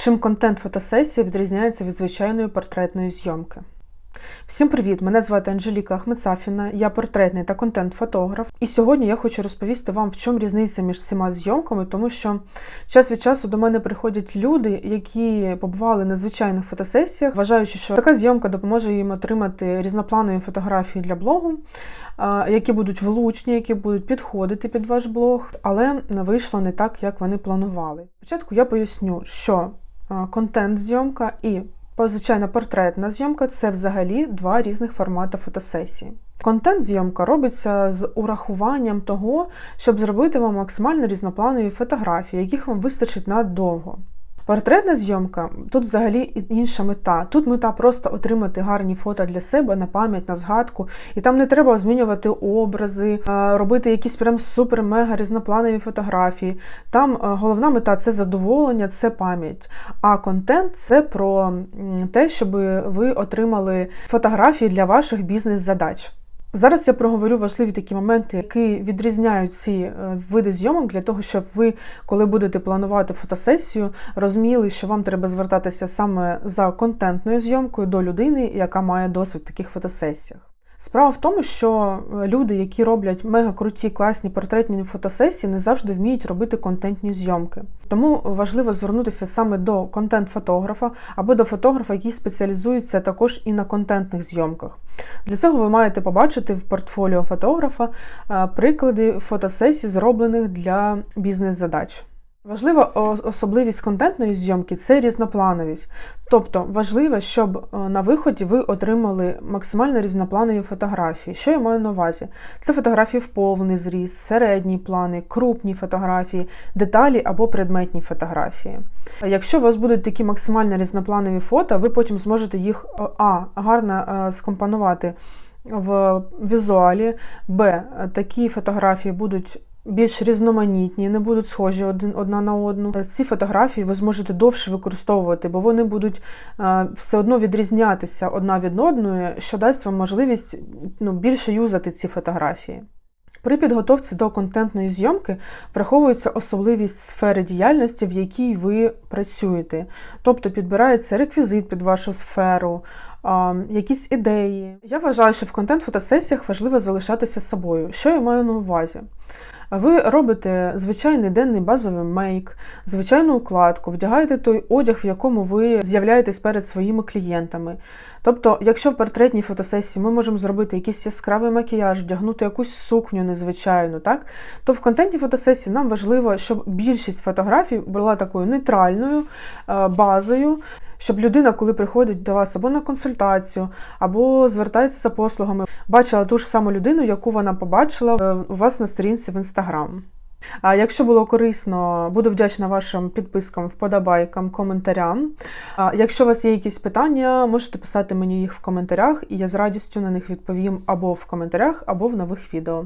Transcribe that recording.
Чим контент фотосесії відрізняється від звичайної портретної зйомки? Всім привіт! Мене звати Анжеліка Ахмедсафіна, я портретний та контент-фотограф. І сьогодні я хочу розповісти вам, в чому різниця між цими зйомками, тому що час від часу до мене приходять люди, які побували на звичайних фотосесіях, вважаючи, що така зйомка допоможе їм отримати різнопланові фотографії для блогу, які будуть влучні, які будуть підходити під ваш блог, але вийшло не так, як вони планували. Спочатку я поясню, що контент-зйомка і Звичайна портретна зйомка це взагалі два різних формати фотосесії. Контент-зйомка робиться з урахуванням того, щоб зробити вам максимально різнопланові фотографії, яких вам вистачить надовго. Портретна зйомка тут взагалі інша мета. Тут мета просто отримати гарні фото для себе на пам'ять, на згадку, і там не треба змінювати образи, робити якісь прям супер-мега різнопланові фотографії. Там головна мета це задоволення, це пам'ять. А контент це про те, щоб ви отримали фотографії для ваших бізнес-задач. Зараз я проговорю важливі такі моменти, які відрізняють ці е, види зйомок для того, щоб ви, коли будете планувати фотосесію, розуміли, що вам треба звертатися саме за контентною зйомкою до людини, яка має досвід в таких фотосесіях. Справа в тому, що е, люди, які роблять мега круті, класні портретні фотосесії, не завжди вміють робити контентні зйомки. Тому важливо звернутися саме до контент-фотографа або до фотографа, який спеціалізується також і на контентних зйомках. Для цього ви маєте побачити в портфоліо фотографа е, приклади фотосесій, зроблених для бізнес-задач. Важлива особливість контентної зйомки це різноплановість. Тобто важливо, щоб е, на виході ви отримали максимально різнопланові фотографії. Що я маю на увазі? Це фотографії в повний зріз, середні плани, крупні фотографії, деталі або предметні фотографії. Якщо у вас будуть такі максимально різнопланові фото, ви потім зможете їх а, гарно е, скомпонувати в візуалі, б, такі фотографії будуть більш різноманітні, не будуть схожі один одна на одну. Ці фотографії ви зможете довше використовувати, бо вони будуть е, все одно відрізнятися одна від одної, що дасть вам можливість ну, більше юзати ці фотографії. При підготовці до контентної зйомки враховується особливість сфери діяльності, в якій ви працюєте. Тобто підбирається реквізит під вашу сферу, якісь ідеї. Я вважаю, що в контент-фотосесіях важливо залишатися собою. Що я маю на увазі? Ви робите звичайний денний базовий мейк, звичайну укладку, вдягаєте той одяг, в якому ви з'являєтесь перед своїми клієнтами. Тобто, якщо в портретній фотосесії ми можемо зробити якийсь яскравий макіяж, вдягнути якусь сукню незвичайну, так, то в контентній фотосесії нам важливо, щоб більшість фотографій була такою нейтральною е, базою щоб людина, коли приходить до вас або на консультацію, або звертається за послугами, бачила ту ж саму людину, яку вона побачила е, у вас на сторінці в інстаграм. А якщо було корисно, буду вдячна вашим підпискам, вподобайкам, коментарям. А якщо у вас є якісь питання, можете писати мені їх в коментарях, і я з радістю на них відповім або в коментарях, або в нових відео.